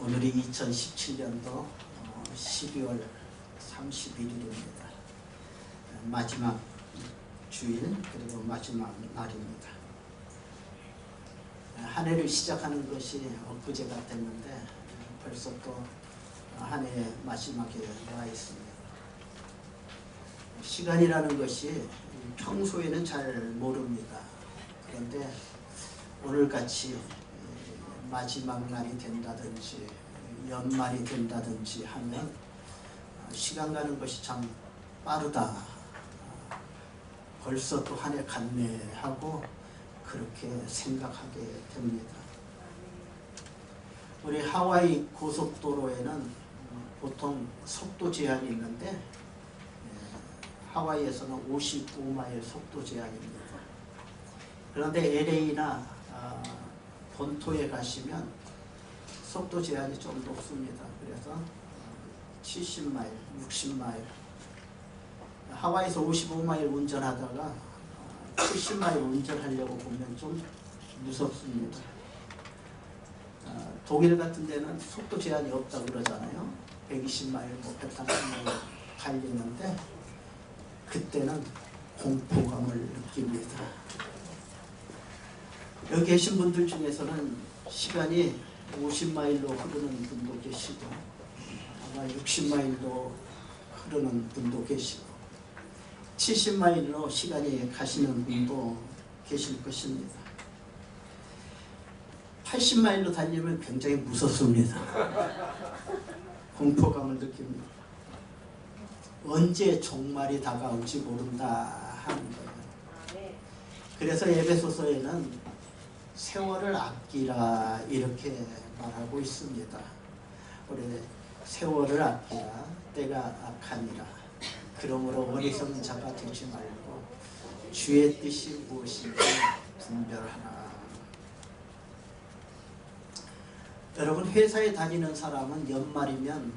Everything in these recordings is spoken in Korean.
오늘이 2017년도 12월 31일입니다. 마지막 주일 그리고 마지막 날입니다. 한 해를 시작하는 것이 엊그제 같았는데 벌써 또 한 해의 마지막에 와 있습니다. 시간이라는 것이 평소에는 잘 모릅니다. 그런데 오늘같이 마지막 날이 된다든지 연말이 된다든지 하면 시간 가는 것이 참 빠르다. 벌써 또 한 해 갔네 하고 그렇게 생각하게 됩니다. 우리 하와이 고속도로에는 보통 속도 제한이 있는데 하와이에서는 55마일 속도 제한입니다. 그런데 LA나 본토에 가시면 속도 제한이 좀 높습니다. 그래서 70마일, 60마일 하와이에서 55마일 운전하다가 70마일 운전하려고 보면 좀 무섭습니다. 독일 같은 데는 속도 제한이 없다고 그러잖아요. 120마일, 뭐 130마일 달리는데 그때는 공포감을 느낍니다. 여기 계신 분들 중에서는 시간이 50마일로 흐르는 분도 계시고 아마 60마일로 흐르는 분도 계시고 70마일로 시간이 가시는 분도 계실 것입니다. 80마일로 달리면 굉장히 무섭습니다. 공포감을 느낍니다. 언제 종말이 다가올지 모른다 하는 거예요. 그래서 예배소서에는 세월을 아끼라 이렇게 말하고 있습니다. 우리 세월을 아끼라 때가 악하니라. 그러므로 어리석은 자가 되지 말고 주의 뜻이 무엇인지 분별하라. 여러분 회사에 다니는 사람은 연말이면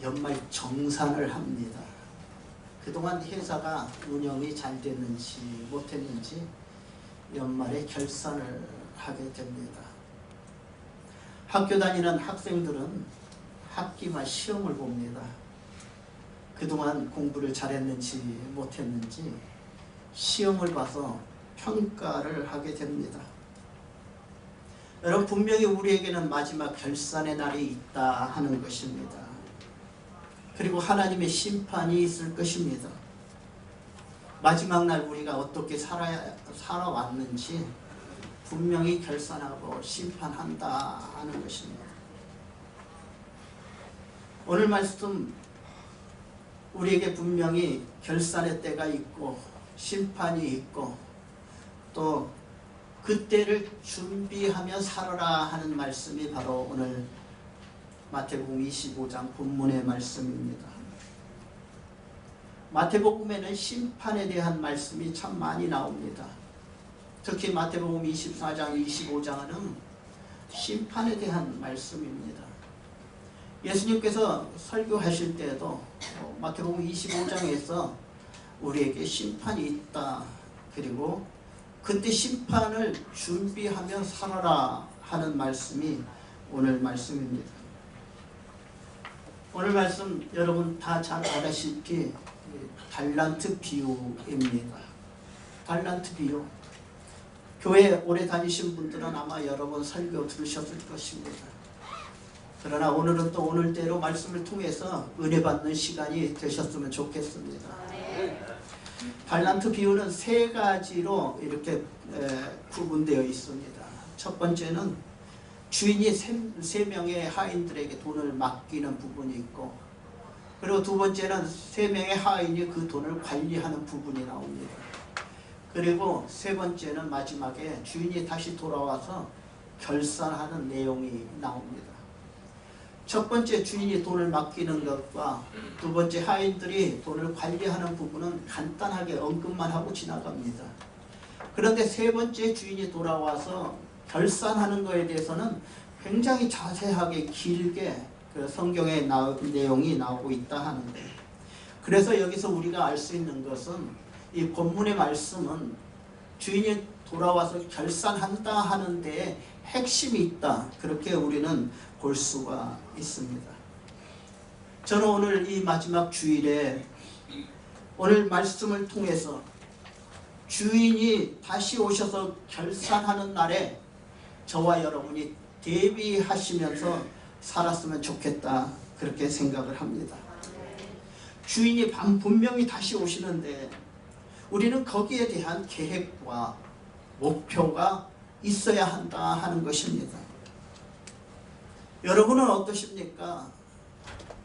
연말 정산을 합니다. 그동안 회사가 운영이 잘 됐는지 못했는지 연말에 결산을 하게 됩니다. 학교 다니는 학생들은 학기말 시험을 봅니다. 그동안 공부를 잘했는지 못했는지 시험을 봐서 평가를 하게 됩니다. 여러분 분명히 우리에게는 마지막 결산의 날이 있다 하는 것입니다. 그리고 하나님의 심판이 있을 것입니다. 마지막 날 우리가 어떻게 살아야, 살아왔는지 분명히 결산하고 심판한다 하는 것입니다. 오늘 말씀 우리에게 분명히 결산의 때가 있고 심판이 있고 또 그때를 준비하며 살아라 하는 말씀이 바로 오늘 마태복음 25장 본문의 말씀입니다. 마태복음에는 심판에 대한 말씀이 참 많이 나옵니다. 특히 마태복음 24장, 25장은 심판에 대한 말씀입니다. 예수님께서 설교하실 때에도 마태복음 25장에서 우리에게 심판이 있다. 그리고 그때 심판을 준비하며 살아라 하는 말씀이 오늘 말씀입니다. 오늘 말씀 여러분 다 잘 아다시피 달란트 비유입니다. 달란트 비유. 교회 오래 다니신 분들은 아마 여러 번 설교 들으셨을 것입니다. 그러나 오늘은 또 오늘대로 말씀을 통해서 은혜 받는 시간이 되셨으면 좋겠습니다. 달란트 비유는 세 가지로 이렇게 구분되어 있습니다. 첫 번째는 주인이 세, 세 명의 하인들에게 돈을 맡기는 부분이 있고 그리고 두 번째는 세 명의 하인이 그 돈을 관리하는 부분이 나옵니다. 그리고 세 번째는 마지막에 주인이 다시 돌아와서 결산하는 내용이 나옵니다. 첫 번째 주인이 돈을 맡기는 것과 두 번째 하인들이 돈을 관리하는 부분은 간단하게 언급만 하고 지나갑니다. 그런데 세 번째 주인이 돌아와서 결산하는 것에 대해서는 굉장히 자세하게 길게 그 성경의 나, 내용이 나오고 있다 하는데 그래서 여기서 우리가 알 수 있는 것은 이 본문의 말씀은 주인이 돌아와서 결산한다 하는데 핵심이 있다. 그렇게 우리는 볼 수가 있습니다. 저는 오늘 이 마지막 주일에 오늘 말씀을 통해서 주인이 다시 오셔서 결산하는 날에 저와 여러분이 대비하시면서 살았으면 좋겠다 그렇게 생각을 합니다. 주인이 반 분명히 다시 오시는데 우리는 거기에 대한 계획과 목표가 있어야 한다 하는 것입니다. 여러분은 어떠십니까?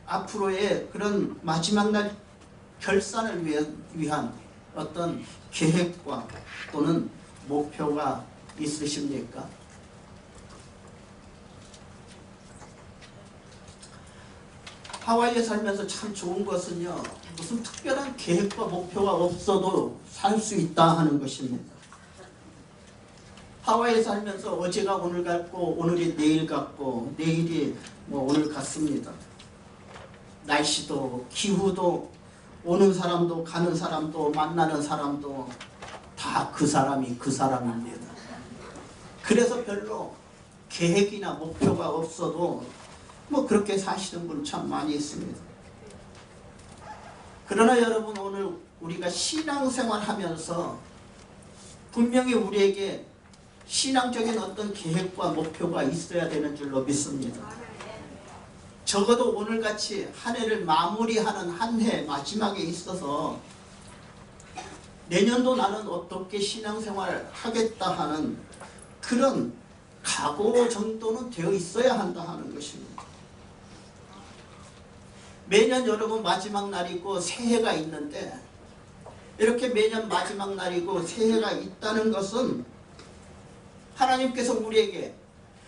앞으로의 그런 마지막 날 결산을 위한 어떤 계획과 또는 목표가 있으십니까? 하와이에 살면서 참 좋은 것은요, 무슨 특별한 계획과 목표가 없어도 살 수 있다 하는 것입니다. 하와이에 살면서 어제가 오늘 같고, 오늘이 내일 같고, 내일이 뭐 오늘 같습니다. 날씨도, 기후도, 오는 사람도, 가는 사람도, 만나는 사람도 다 그 사람이 그 사람입니다. 그래서 별로 계획이나 목표가 없어도 뭐 그렇게 사시는 분 참 많이 있습니다. 그러나 여러분 오늘 우리가 신앙생활 하면서 분명히 우리에게 신앙적인 어떤 계획과 목표가 있어야 되는 줄로 믿습니다. 적어도 오늘같이 한 해를 마무리하는 한 해 마지막에 있어서 내년도 나는 어떻게 신앙생활을 하겠다 하는 그런 각오 정도는 되어 있어야 한다 하는 것입니다. 매년 여러분 마지막 날이고 새해가 있는데 이렇게 매년 마지막 날이고 새해가 있다는 것은 하나님께서 우리에게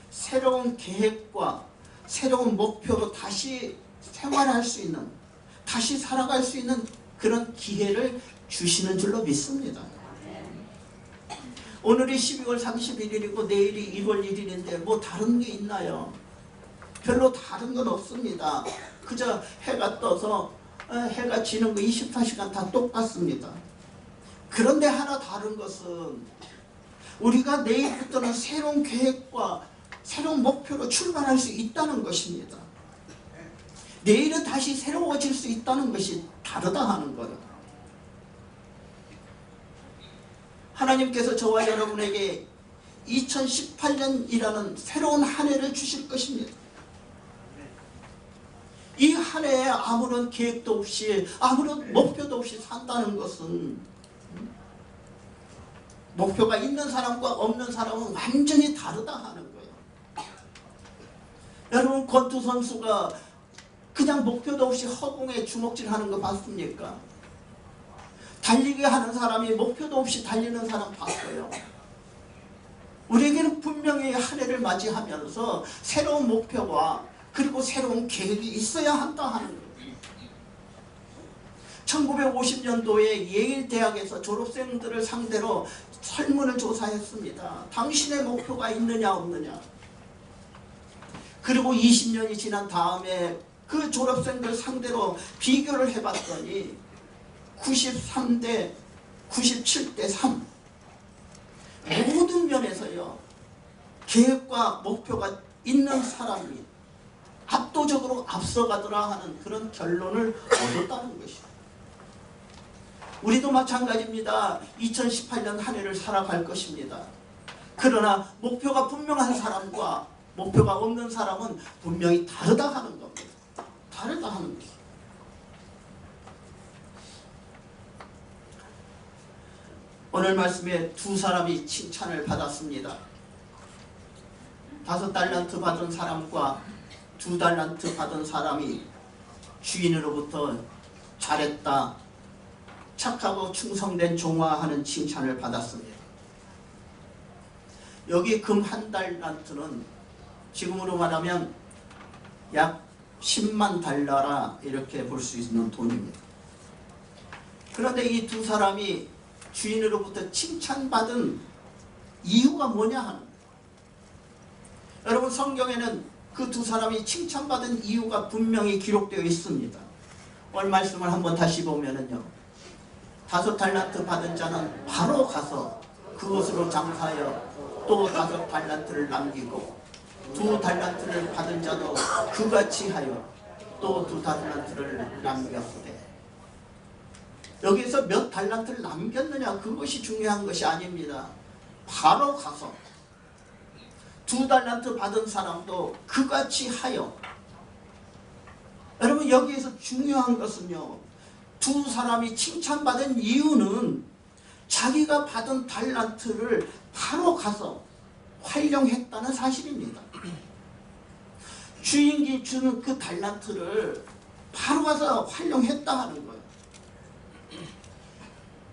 새로운 계획과 새로운 목표로 다시 생활할 수 있는 다시 살아갈 수 있는 그런 기회를 주시는 줄로 믿습니다. 오늘이 12월 31일이고 내일이 1월 1일인데 뭐 다른 게 있나요? 별로 다른 건 없습니다. 그저 해가 떠서 어, 해가 지는 거 24시간 다 똑같습니다. 그런데 하나 다른 것은 우리가 내일부터는 새로운 계획과 새로운 목표로 출발할 수 있다는 것입니다. 내일은 다시 새로워질 수 있다는 것이 다르다 하는 거예요. 하나님께서 저와 여러분에게 2018년이라는 새로운 한 해를 주실 것입니다. 이 한 해에 아무런 계획도 없이 아무런 목표도 없이 산다는 것은 목표가 있는 사람과 없는 사람은 완전히 다르다 하는 거예요. 여러분 권투 선수가 그냥 목표도 없이 허공에 주먹질 하는 거 봤습니까? 달리기 하는 사람이 목표도 없이 달리는 사람 봤어요. 우리에게는 분명히 한 해를 맞이하면서 새로운 목표와 그리고 새로운 계획이 있어야 한다 하는 거예요. 1950년도에 예일 대학에서 졸업생들을 상대로 설문을 조사했습니다. 당신의 목표가 있느냐 없느냐. 그리고 20년이 지난 다음에 그 졸업생들 상대로 비교를 해봤더니 93대 97대 3 모든 면에서요 계획과 목표가 있는 사람이 압도적으로 앞서가더라 하는 그런 결론을 얻었다는 것이죠. 우리도 마찬가지입니다. 2018년 한 해를 살아갈 것입니다. 그러나 목표가 분명한 사람과 목표가 없는 사람은 분명히 다르다 하는 겁니다. 다르다 하는 것이죠. 오늘 말씀에 두 사람이 칭찬을 받았습니다. 다섯 달란트 받은 사람과 두 달란트 받은 사람이 주인으로부터 잘했다, 착하고 충성된 종아하는 칭찬을 받았습니다. 여기 금 한 달란트는 지금으로 말하면 약 10만 달러라 이렇게 볼 수 있는 돈입니다. 그런데 이 두 사람이 주인으로부터 칭찬받은 이유가 뭐냐 하는 거예요. 여러분 성경에는 그 두 사람이 칭찬받은 이유가 분명히 기록되어 있습니다. 오늘 말씀을 한번 다시 보면은요. 다섯 달란트 받은 자는 바로 가서 그것으로 장사하여 또 다섯 달란트를 남기고 두 달란트를 받은 자도 그같이 하여 또 두 달란트를 남겼으되 여기서 몇 달란트를 남겼느냐 그것이 중요한 것이 아닙니다. 바로 가서 두 달란트 받은 사람도 그같이 하여 여러분 여기에서 중요한 것은요 두 사람이 칭찬받은 이유는 자기가 받은 달란트를 바로 가서 활용했다는 사실입니다. 주인이 주는 그 달란트를 바로 가서 활용했다 하는 거예요.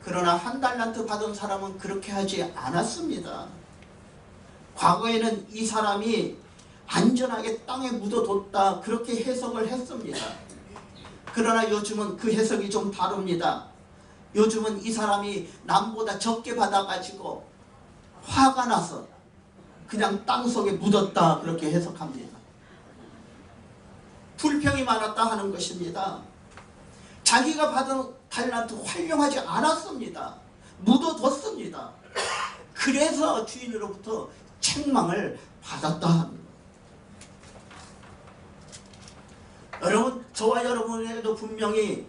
그러나 한 달란트 받은 사람은 그렇게 하지 않았습니다. 과거에는 이 사람이 안전하게 땅에 묻어뒀다 그렇게 해석을 했습니다. 그러나 요즘은 그 해석이 좀 다릅니다. 요즘은 이 사람이 남보다 적게 받아가지고 화가 나서 그냥 땅 속에 묻었다 그렇게 해석합니다. 불평이 많았다 하는 것입니다. 자기가 받은 달란트 활용하지 않았습니다. 묻어뒀습니다. 그래서 주인으로부터 책망을 받았다 합니다. 여러분 저와 여러분에게도 분명히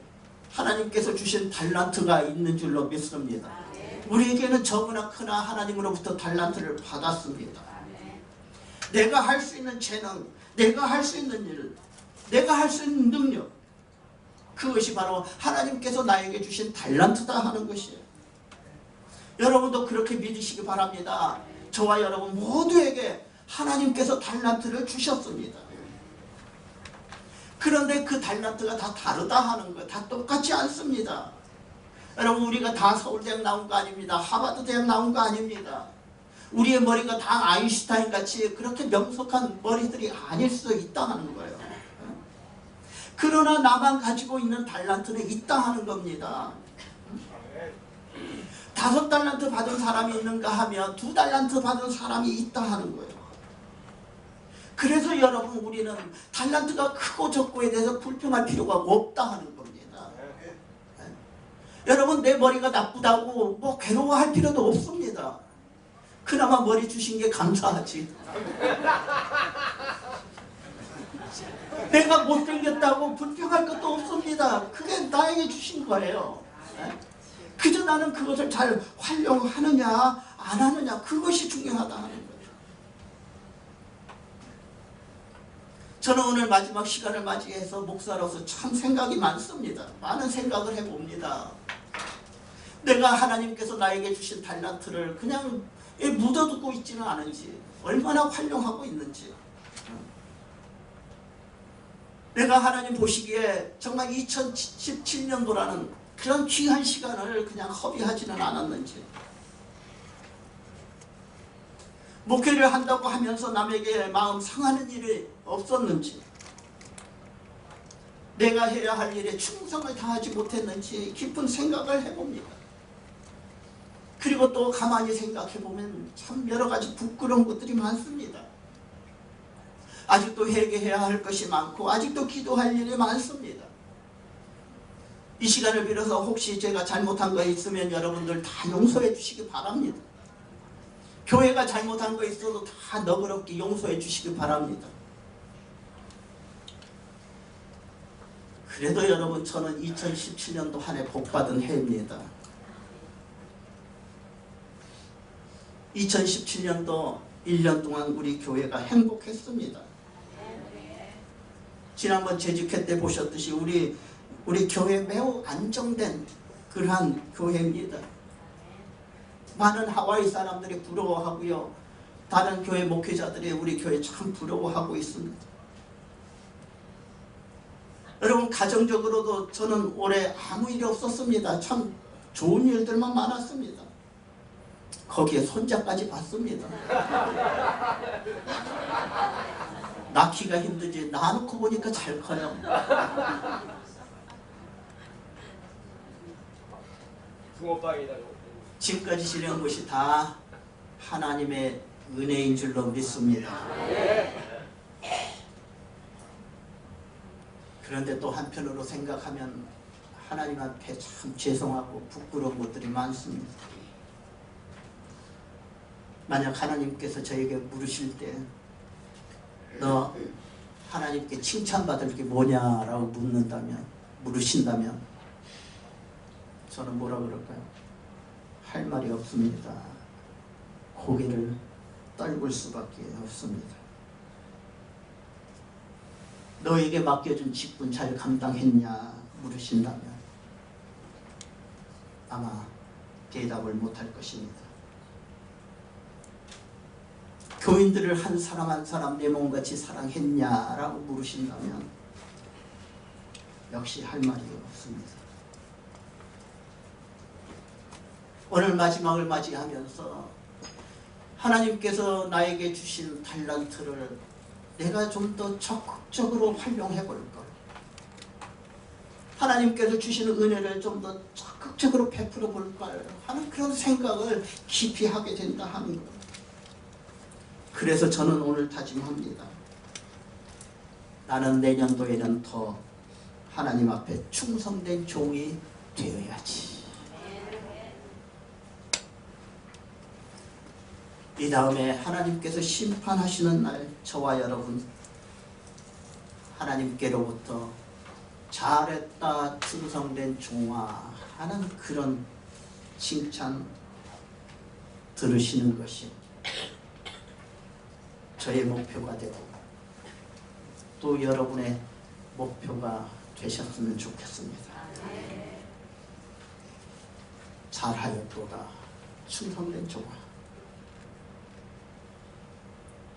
하나님께서 주신 달란트가 있는 줄로 믿습니다. 우리에게는 적으나 크나 하나님으로부터 달란트를 받았습니다. 내가 할 수 있는 재능, 내가 할 수 있는 일, 내가 할 수 있는 능력 그것이 바로 하나님께서 나에게 주신 달란트다 하는 것이에요. 여러분도 그렇게 믿으시기 바랍니다. 저와 여러분 모두에게 하나님께서 달란트를 주셨습니다. 그런데 그 달란트가 다 다르다 하는 거예요. 다 똑같지 않습니다. 여러분 우리가 다 서울대학 나온 거 아닙니다. 하버드 대학 나온 거 아닙니다. 우리의 머리가 다 아인슈타인 같이 그렇게 명석한 머리들이 아닐 수 있다 하는 거예요. 그러나 나만 가지고 있는 달란트는 있다 하는 겁니다. 다섯 달란트 받은 사람이 있는가 하면 두 달란트 받은 사람이 있다 하는 거예요. 그래서 여러분 우리는 달란트가 크고 적고에 대해서 불평할 필요가 없다 하는 겁니다. 여러분 내 머리가 나쁘다고 뭐 괴로워할 필요도 없습니다. 그나마 머리 주신 게 감사하지. 내가 못생겼다고 불평할 것도 없습니다. 그게 나에게 주신 거예요. 그저 나는 그것을 잘 활용하느냐 안 하느냐 그것이 중요하다 하는 거예요. 저는 오늘 마지막 시간을 맞이해서 목사로서 참 생각이 많습니다. 많은 생각을 해봅니다. 내가 하나님께서 나에게 주신 달란트를 그냥 묻어두고 있지는 않은지 얼마나 활용하고 있는지 내가 하나님 보시기에 정말 2017년도라는 그런 귀한 시간을 그냥 허비하지는 않았는지 목회를 한다고 하면서 남에게 마음 상하는 일이 없었는지 내가 해야 할 일에 충성을 다하지 못했는지 깊은 생각을 해봅니다. 그리고 또 가만히 생각해보면 참 여러 가지 부끄러운 것들이 많습니다. 아직도 회개해야 할 것이 많고 아직도 기도할 일이 많습니다. 이 시간을 빌어서 혹시 제가 잘못한 거 있으면 여러분들 다 용서해 주시기 바랍니다. 교회가 잘못한 거 있어도 다 너그럽게 용서해 주시기 바랍니다. 그래도 여러분 저는 2017년도 한 해 복받은 해입니다. 2017년도 1년 동안 우리 교회가 행복했습니다. 지난번 재직회 때 보셨듯이 우리 우리 교회 매우 안정된 그러한 교회입니다. 많은 하와이 사람들이 부러워하고요. 다른 교회 목회자들이 우리 교회 참 부러워하고 있습니다. 여러분 가정적으로도 저는 올해 아무 일이 없었습니다. 참 좋은 일들만 많았습니다. 거기에 손자까지 봤습니다. 낳기가 힘들지 낳아놓고 보니까 잘 커요. 붕어빵이다. 지금까지 지내온 것이 다 하나님의 은혜인 줄로 믿습니다. 그런데 또 한편으로 생각하면 하나님 앞에 참 죄송하고 부끄러운 것들이 많습니다. 만약 하나님께서 저에게 물으실 때 너 하나님께 칭찬받을 게 뭐냐라고 묻는다면 물으신다면 저는 뭐라 그럴까요? 할 말이 없습니다. 고개를 떨굴 수밖에 없습니다. 너에게 맡겨준 직분 잘 감당했냐 물으신다면 아마 대답을 못할 것입니다. 교인들을 한 사람 한 사람 내 몸같이 사랑했냐라고 물으신다면 역시 할 말이 없습니다. 오늘 마지막을 맞이하면서 하나님께서 나에게 주신 달란트를 내가 좀 더 적극적으로 활용해 볼 걸. 하나님께서 주시는 은혜를 좀 더 적극적으로 베풀어 볼걸 하는 그런 생각을 깊이 하게 된다 하는 것. 그래서 저는 오늘 다짐합니다. 나는 내년도에는 더 하나님 앞에 충성된 종이 되어야지. 이 다음에 하나님께서 심판하시는 날 저와 여러분 하나님께로부터 잘했다 충성된 종아 하는 그런 칭찬 들으시는 것이 저의 목표가 되고 또 여러분의 목표가 되셨으면 좋겠습니다. 잘하였도다 충성된 종아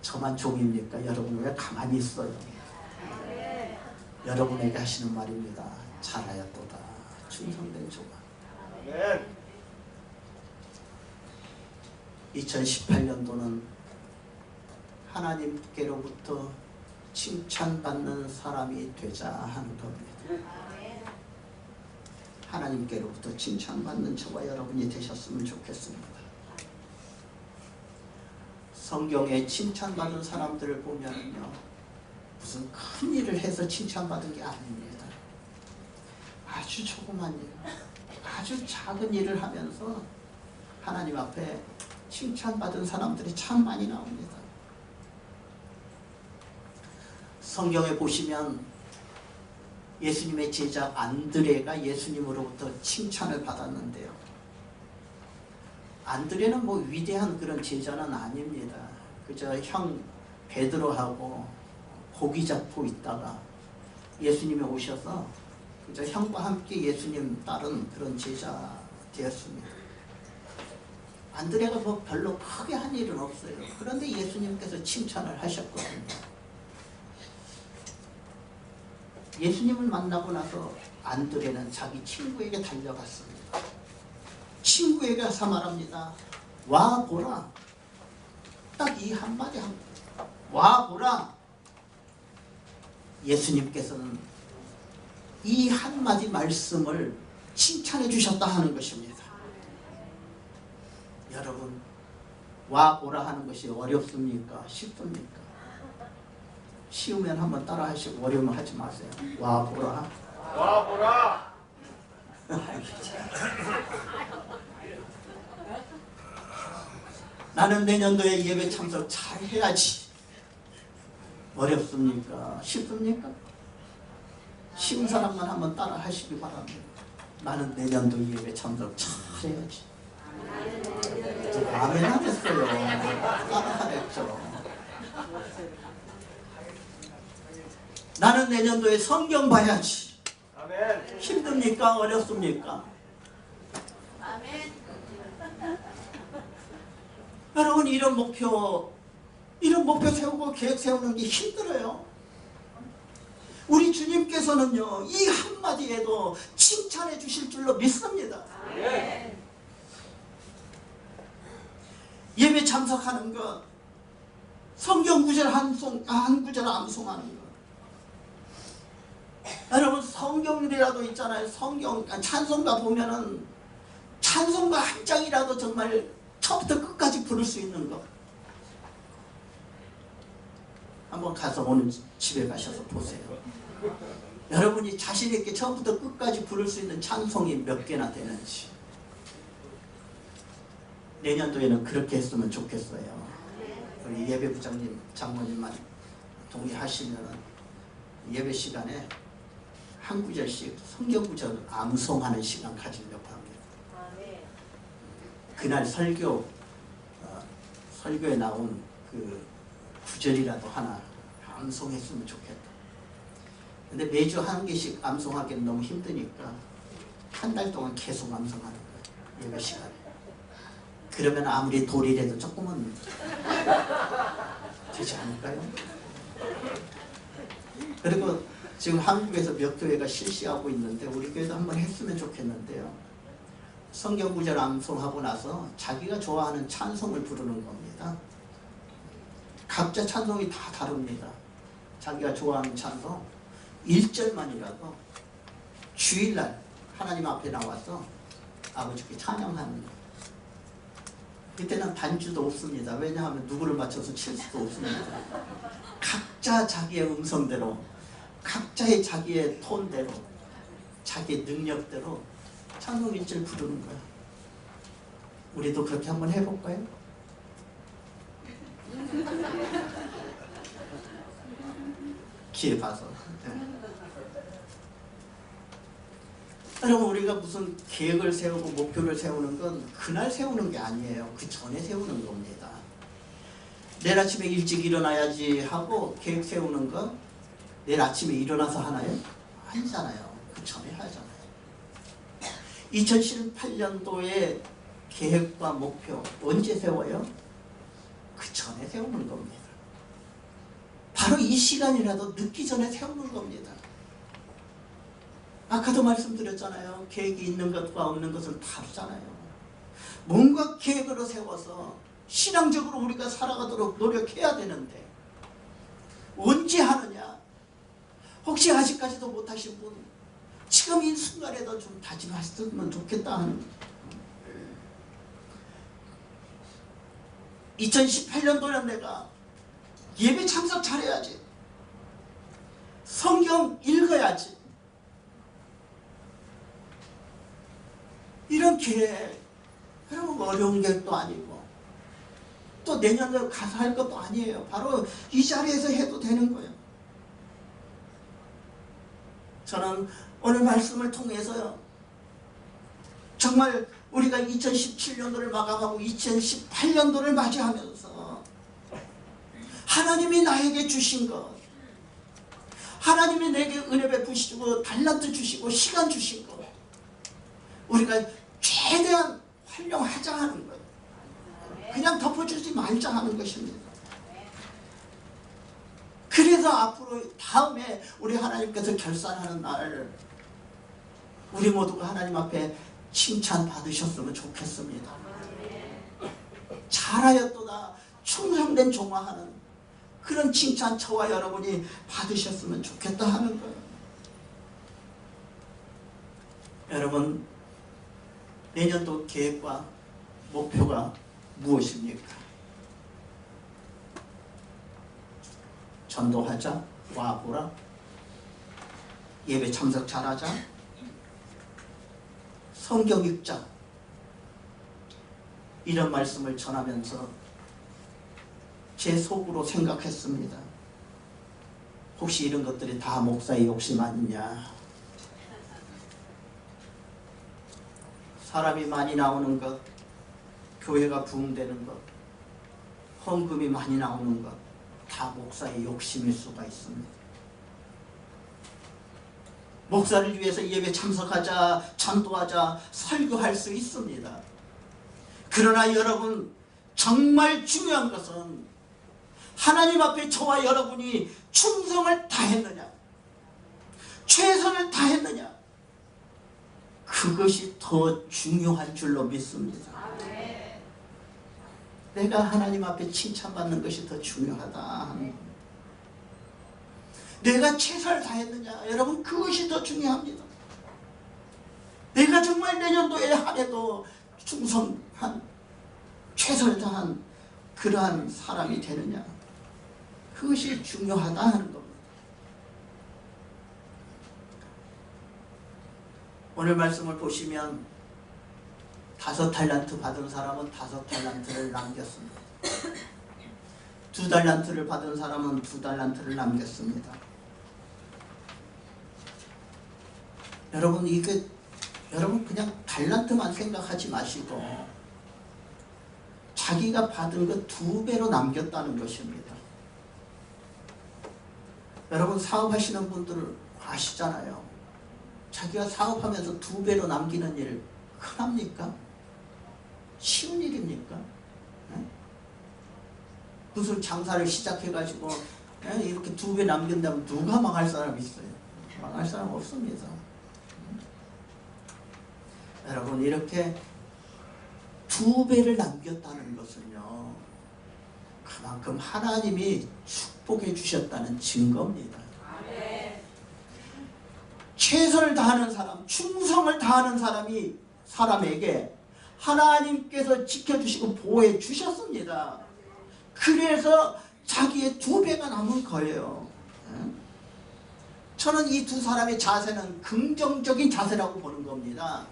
저만 종입니까? 여러분 왜 가만히 있어요? 여러분에게 하시는 말입니다. 잘하였도다 충성된 종아 아멘. 2018년도는 하나님께로부터 칭찬받는 사람이 되자 하는 겁니다. 하나님께로부터 칭찬받는 저와 여러분이 되셨으면 좋겠습니다. 성경에 칭찬받은 사람들을 보면요. 무슨 큰 일을 해서 칭찬받은 게 아닙니다. 아주 조그만 일, 아주 작은 일을 하면서 하나님 앞에 칭찬받은 사람들이 참 많이 나옵니다. 성경에 보시면 예수님의 제자 안드레가 예수님으로부터 칭찬을 받았는데요. 안드레는 뭐 위대한 그런 제자는 아닙니다. 그저 형 베드로하고 고기 잡고 있다가 예수님이 오셔서 그저 형과 함께 예수님 따른 그런 제자 되었습니다. 안드레가 뭐 별로 크게 한 일은 없어요. 그런데 예수님께서 칭찬을 하셨거든요. 예수님을 만나고 나서 안드레는 자기 친구에게 달려갔습니다. 친구에게 가서 말합니다. 와 보라. 딱 이 한마디 합니다. 와 보라. 예수님께서는 이 한마디 말씀을 칭찬해 주셨다 하는 것입니다. 여러분 와 보라 하는 것이 어렵습니까? 쉽습니까? 쉬우면 한번 따라 하시고 어려우면 하지 마세요. 와 보라. 와 보라. 나는 내년도에 예배 참석 잘 해야지. 어렵습니까? 쉽습니까? 쉬운 사람만 한번 따라 하시기 바랍니다. 나는 내년도 예배 참석 잘 해야지. 아멘 하겠어요. 따라 하랬죠. 나는 내년도에 성경 봐야지. 아멘. 힘듭니까? 어렵습니까? 여러분 이런 목표 이런 목표 세우고 계획 세우는 게 힘들어요. 우리 주님께서는요 이 한마디에도 칭찬해 주실 줄로 믿습니다. 예배 참석하는 것, 성경 구절 한, 송, 한 구절 암송하는 것. 여러분 성경이라도 있잖아요. 성경 아, 찬송가 보면은 찬송가 한 장이라도 정말 처음부터 끝까지 부를 수 있는 것. 한번 가서 오늘 집에 가셔서 보세요. 여러분이 자신 있게 처음부터 끝까지 부를 수 있는 찬송이 몇 개나 되는지. 내년도에는 그렇게 했으면 좋겠어요. 우리 예배 부장님, 장모님만 동의하시면 예배 시간에 한 구절씩 성경 구절 암송하는 시간 합니다. 그날 설교 어, 설교에 나온 그 구절이라도 하나 암송했으면 좋겠다. 근데 매주 한 개씩 암송하기는 너무 힘드니까 한 달 동안 계속 암송하는 거예요. 예배 시간에. 그러면 아무리 돌이라도 조금은 되지 않을까요? 그리고 지금 한국에서 몇 교회가 실시하고 있는데 우리 교회도 한번 했으면 좋겠는데요. 성경 구절 암송하고 나서 자기가 좋아하는 찬송을 부르는 겁니다. 각자 찬송이 다 다릅니다. 자기가 좋아하는 찬송 1절만이라도 주일날 하나님 앞에 나와서 아버지께 찬양하는 거예요. 그때는 반주도 없습니다. 왜냐하면 누구를 맞춰서 칠 수도 없습니다. 각자 자기의 음성대로 각자의 자기의 톤대로 자기의 능력대로 1절 부르는 거야. 우리도 그렇게 한번 해볼까요? 기회 봐서. 네. 여러분 우리가 무슨 계획을 세우고 목표를 세우는 건 그날 세우는 게 아니에요. 그 전에 세우는 겁니다. 내일 아침에 일찍 일어나야지 하고 계획 세우는 건 내일 아침에 일어나서 하나요? 아니잖아요. 그 전에 하잖아요. 2018년도의 계획과 목표 언제 세워요? 그 전에 세우는 겁니다. 바로 이 시간이라도 늦기 전에 세우는 겁니다. 아까도 말씀드렸잖아요. 계획이 있는 것과 없는 것은 다르잖아요. 뭔가 계획으로 세워서 신앙적으로 우리가 살아가도록 노력해야 되는데 언제 하느냐? 혹시 아직까지도 못하신 분 지금 이 순간에도 좀 다짐하셨으면 좋겠다 하는 2018년도는 내가 예배 참석 잘해야지. 성경 읽어야지. 이런 계획 여러분 어려운 계획도 아니고 또 내년에 가서 할 것도 아니에요. 바로 이 자리에서 해도 되는 거예요. 저는 오늘 말씀을 통해서요. 정말 우리가 2017년도를 마감하고 2018년도를 맞이하면서 하나님이 나에게 주신 것 하나님이 내게 은혜 베푸시고 달란트 주시고 시간 주신 것 우리가 최대한 활용하자 하는 거예요 그냥 덮어주지 말자 하는 것입니다. 그래서 앞으로 다음에 우리 하나님께서 결산하는 날 우리 모두가 하나님 앞에 칭찬 받으셨으면 좋겠습니다. 잘하였도다 충성된 종화하는 그런 칭찬 저와 여러분이 받으셨으면 좋겠다 하는 거예요. 여러분 내년도 계획과 목표가 무엇입니까? 전도하자, 와보라, 예배 참석 잘하자, 성경 읽자 이런 말씀을 전하면서 제 속으로 생각했습니다. 혹시 이런 것들이 다 목사의 욕심 아니냐 사람이 많이 나오는 것 교회가 부흥되는 것 헌금이 많이 나오는 것 다 목사의 욕심일 수가 있습니다. 목사를 위해서 예배 참석하자, 전도하자, 설교할 수 있습니다. 그러나 여러분 정말 중요한 것은 하나님 앞에 저와 여러분이 충성을 다했느냐, 최선을 다했느냐, 그것이 더 중요한 줄로 믿습니다. 내가 하나님 앞에 칭찬받는 것이 더 중요하다. 내가 최선을 다했느냐 여러분 그것이 더 중요합니다. 내가 정말 내년도에 한 해도 충성한 최선을 다한 그러한 사람이 되느냐 그것이 중요하다 하는 겁니다. 오늘 말씀을 보시면 다섯 달란트 받은 사람은 다섯 달란트를 남겼습니다. 두 달란트를 받은 사람은 두 달란트를 남겼습니다. 여러분 이게 여러분 그냥 달란트만 생각하지 마시고 자기가 받은 것 두 배로 남겼다는 것입니다. 여러분 사업하시는 분들 아시잖아요. 자기가 사업하면서 두 배로 남기는 일 흔합니까? 쉬운 일입니까? 예? 무슨 장사를 시작해가지고 예? 이렇게 두 배 남긴다면 누가 망할 사람이 있어요? 망할 사람 없습니다. 음. 여러분 이렇게 두 배를 남겼다는 것은요 그만큼 하나님이 축복해 주셨다는 증거입니다. 최선을 다하는 사람, 충성을 다하는 사람이 사람에게 하나님께서 지켜주시고 보호해 주셨습니다. 그래서 자기의 두 배가 남은 거예요. 예? 저는 이 두 사람의 자세는 긍정적인 자세라고 보는 겁니다.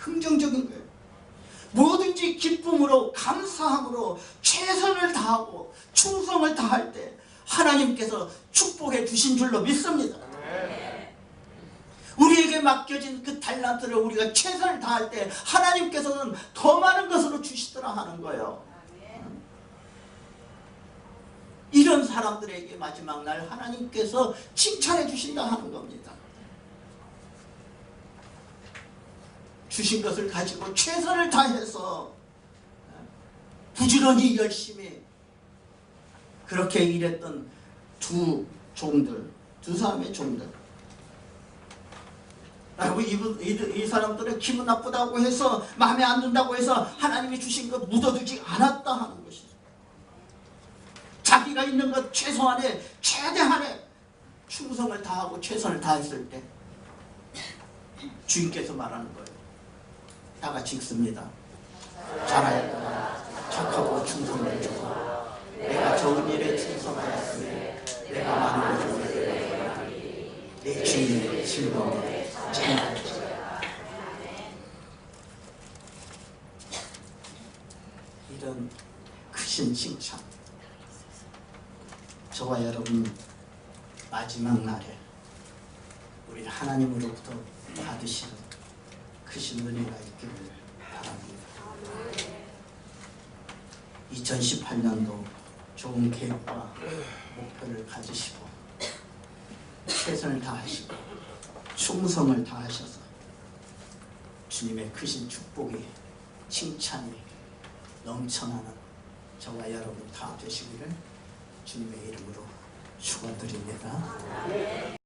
긍정적인 거예요. 뭐든지 기쁨으로 감사함으로 최선을 다하고 충성을 다할 때 하나님께서 축복해 주신 줄로 믿습니다. 우리에게 맡겨진 그 달란트를 우리가 최선을 다할 때 하나님께서는 더 많은 것으로 주시더라 하는 거예요. 이런 사람들에게 마지막 날 하나님께서 칭찬해 주신다 하는 겁니다. 주신 것을 가지고 최선을 다해서 부지런히 열심히 그렇게 일했던 두 종들, 두 사람의 종들. 그리고 이 사람들은 기분 나쁘다고 해서 마음에 안 든다고 해서 하나님이 주신 것 묻어두지 않았다 하는 것이죠. 자기가 있는 것 최소한의 최대한의 충성을 다하고 최선을 다했을 때 주인께서 말하는 거예요. 다 같이 읽습니다. 잘하였다. 착하고 충성을 주고 내가 좋은 일에 충성하였으니 내가 많은 것을 내 주인의 즐거움에 참여할지어다. 이런 크신 칭찬 저와 여러분 마지막 날에 우리 하나님으로부터 받으시는 크신 은혜가 있기를 바랍니다. 2018년도 좋은 계획과 목표를 가지시고 최선을 다하시고 충성을 다하셔서 주님의 크신 축복이 칭찬이 넘쳐나는 저와 여러분 다 되시기를 주님의 이름으로 축원드립니다.